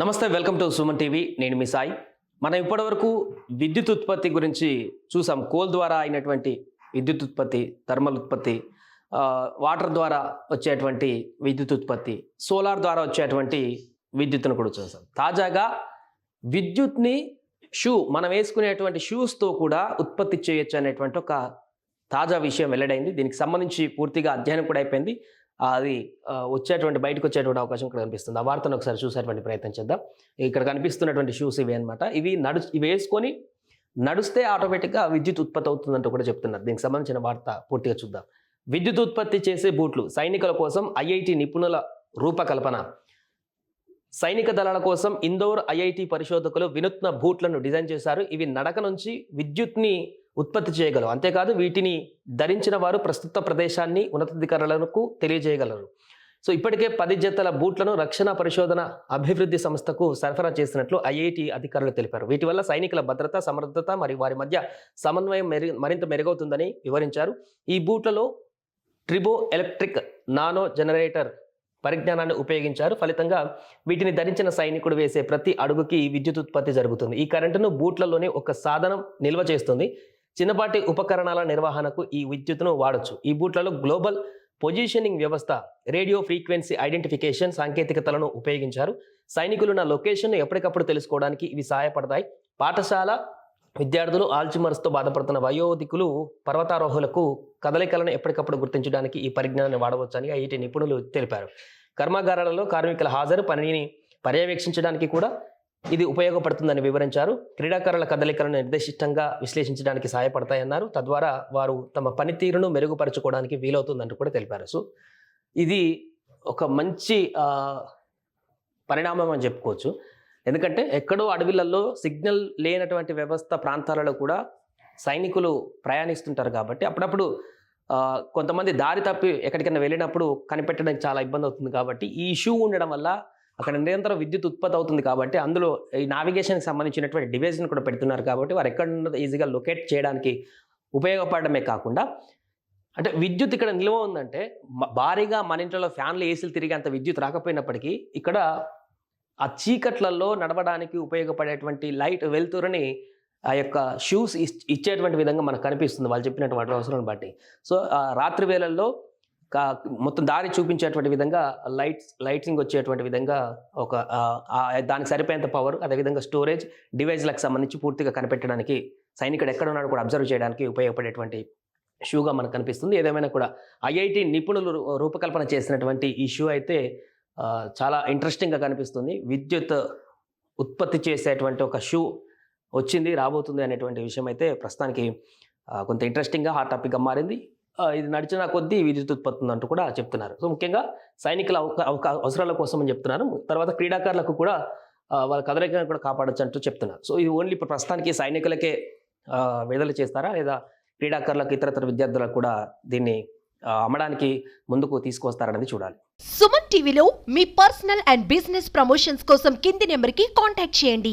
నమస్తే welcome to Suman TV. నేను మీ సాయి. మనం ఇప్పటివరకు విద్యుత్ ఉత్పత్తి గురించి చూసాం. కోల్ ద్వారా అయినటువంటి విద్యుత్ ఉత్పత్తి థర్మల్ ఉత్పత్తి వాటర్ ద్వారా వచ్చేటువంటి విద్యుత్ ఉత్పత్తి సోలార్ ద్వారా వచ్చేటువంటి విద్యుత్తును కూడా చూసాం. తాజాగా విద్యుత్ని షూ మనం వేసుకునేటువంటి షూస్తో కూడా ఉత్పత్తి చేయొచ్చు అనేటువంటి ఒక తాజా విషయం వెల్లడైంది. దీనికి సంబంధించి పూర్తిగా అధ్యయనం కూడా అయిపోయింది. అది వచ్చేటువంటి బయటకు వచ్చేటువంటి అవకాశం ఇక్కడ కనిపిస్తుంది. ఆ వార్తను ఒకసారి చూసేటువంటి ప్రయత్నం చేద్దాం. ఇక్కడ కనిపిస్తున్నటువంటి షూస్ ఇవి అనమాట ఇవి నడు ఇవి వేసుకొని నడుస్తే ఆటోమేటిక్గా విద్యుత్ ఉత్పత్తి అవుతుందంటూ కూడా చెప్తున్నారు. దీనికి సంబంధించిన వార్త పూర్తిగా చూద్దాం. విద్యుత్ ఉత్పత్తి చేసే బూట్లు సైనికుల కోసం ఐఐటి నిపుణుల రూపకల్పన. సైనిక దళాల కోసం ఇందోర్ ఐఐటి పరిశోధకులు వినూత్న బూట్లను డిజైన్ చేశారు. ఇవి నడక నుంచి విద్యుత్ని ఉత్పత్తి చేయగలవు. అంతేకాదు వీటిని ధరించిన వారు ప్రస్తుత ప్రదేశాన్ని ఉన్నతాధికారులకు తెలియజేయగలరు. సో ఇప్పటికే పది జతల బూట్లను రక్షణ పరిశోధన అభివృద్ధి సంస్థకు సరఫరా చేసినట్లు ఐఐటి అధికారులు తెలిపారు. వీటి వల్ల సైనికుల భద్రత సమర్థత మరియు వారి మధ్య సమన్వయం మెరుగు మరింత మెరుగవుతుందని వివరించారు. ఈ బూట్లలో ట్రిబో ఎలక్ట్రిక్ నానో జనరేటర్ పరిజ్ఞానాన్ని ఉపయోగించారు. ఫలితంగా వీటిని ధరించిన సైనికుడు వేసే ప్రతి అడుగుకి విద్యుత్ ఉత్పత్తి జరుగుతుంది. ఈ కరెంటును బూట్లలోనే ఒక సాధనం నిల్వ చేస్తుంది. చిన్నపాటి ఉపకరణాల నిర్వహణకు ఈ విద్యుత్తును వాడొచ్చు. ఈ బూట్లలో గ్లోబల్ పొజిషనింగ్ వ్యవస్థ రేడియో ఫ్రీక్వెన్సీ ఐడెంటిఫికేషన్ సాంకేతికతలను ఉపయోగించారు. సైనికులు నా లొకేషన్ ఎప్పటికప్పుడు తెలుసుకోవడానికి ఇవి సహాయపడతాయి. పాఠశాల విద్యార్థులు ఆల్చిమర్స్తో బాధపడుతున్న వయోధికులు పర్వతారోహులకు కదలికలను ఎప్పటికప్పుడు గుర్తించడానికి ఈ పరిజ్ఞానాన్ని వాడవచ్చని ఐఐటి నిపుణులు తెలిపారు. కర్మాగారాలలో కార్మికుల హాజరు పనిని పర్యవేక్షించడానికి కూడా ఇది ఉపయోగపడుతుందని వివరించారు. క్రీడాకారుల కదలికలను నిర్దిష్టంగా విశ్లేషించడానికి సహాయపడతాయన్నారు. తద్వారా వారు తమ పనితీరును మెరుగుపరచుకోవడానికి వీలవుతుందంటూ కూడా తెలిపారు. సో ఇది ఒక మంచి పరిణామం అని చెప్పుకోవచ్చు. ఎందుకంటే ఎక్కడో అడవిలలో సిగ్నల్ లేనటువంటి వ్యవస్థ ప్రాంతాలలో కూడా సైనికులు ప్రయాణిస్తుంటారు కాబట్టి అప్పుడప్పుడు కొంతమంది దారి తప్పి ఎక్కడికైనా వెళ్ళినప్పుడు కనిపెట్టడానికి చాలా ఇబ్బంది అవుతుంది కాబట్టి ఈ ఇష్యూ ఉండడం వల్ల అక్కడ నిరంతరం విద్యుత్ ఉత్పత్తి అవుతుంది కాబట్టి అందులో ఈ నావిగేషన్కి సంబంధించినటువంటి డివైస్ని కూడా పెడుతున్నారు కాబట్టి వారు ఎక్కడ ఉన్నదో ఈజీగా లొకేట్ చేయడానికి ఉపయోగపడమే కాకుండా అంటే విద్యుత్ ఇక్కడ నిల్వ ఉందంటే భారీగా మన ఇంట్లో ఫ్యాన్లు ఏసీలు తిరిగేంత విద్యుత్ రాకపోయినప్పటికీ ఇక్కడ ఆ చీకట్లలో నడవడానికి ఉపయోగపడేటువంటి లైట్ వెలుతురుని ఆ యొక్క షూస్ ఇచ్చేటువంటి విధంగా మనకు కనిపిస్తుంది వాళ్ళు చెప్పినటువంటి అవసరం బట్టి. సో రాత్రి వేళల్లో మొత్తం దారి చూపించేటువంటి విధంగా లైట్స్ లైటింగ్ వచ్చేటువంటి విధంగా ఒక దానికి సరిపోయేంత పవర్ అదేవిధంగా స్టోరేజ్ డివైజ్లకు సంబంధించి పూర్తిగా కనిపెట్టడానికి సైనికుడు ఎక్కడ ఉన్నాడు కూడా అబ్జర్వ్ చేయడానికి ఉపయోగపడేటువంటి షూగా మనకు కనిపిస్తుంది. ఏదేమైనా కూడా ఐఐటి నిపుణులు రూ- రూపకల్పన చేసినటువంటి ఈ షూ అయితే చాలా ఇంట్రెస్టింగ్గా కనిపిస్తుంది. విద్యుత్ ఉత్పత్తి చేసేటువంటి ఒక షూ వచ్చింది రాబోతుంది అనేటువంటి విషయం అయితే ప్రస్తుతానికి కొంత ఇంట్రెస్టింగ్గా హాట్ టాపిక్గా మారింది. ఇది నడిచిన కొద్దీ విద్యుత్ ఉత్పత్తి ఉందంటూ కూడా చెప్తున్నారు. సో ముఖ్యంగా సైనికుల అవసరాల కోసం అని చెప్తున్నారు. తర్వాత క్రీడాకారులకు కూడా వాళ్ళ కదలికలను కూడా కాపాడచ్చు అంటూ చెప్తున్నారు. సో ఇది ఓన్లీ ఇప్పుడు ప్రస్తుతానికి సైనికులకే విడుదల చేస్తారా? లేదా క్రీడాకారులకు ఇతరతర విద్యార్థులకు కూడా దీన్ని అమ్మడానికి ముందుకు తీసుకొస్తారనేది చూడాలి. సుమన్ టీవీలో మీ పర్సనల్ అండ్ బిజినెస్ ప్రమోషన్స్ కోసం కింది నెంబర్కి కాంటాక్ట్ చేయండి.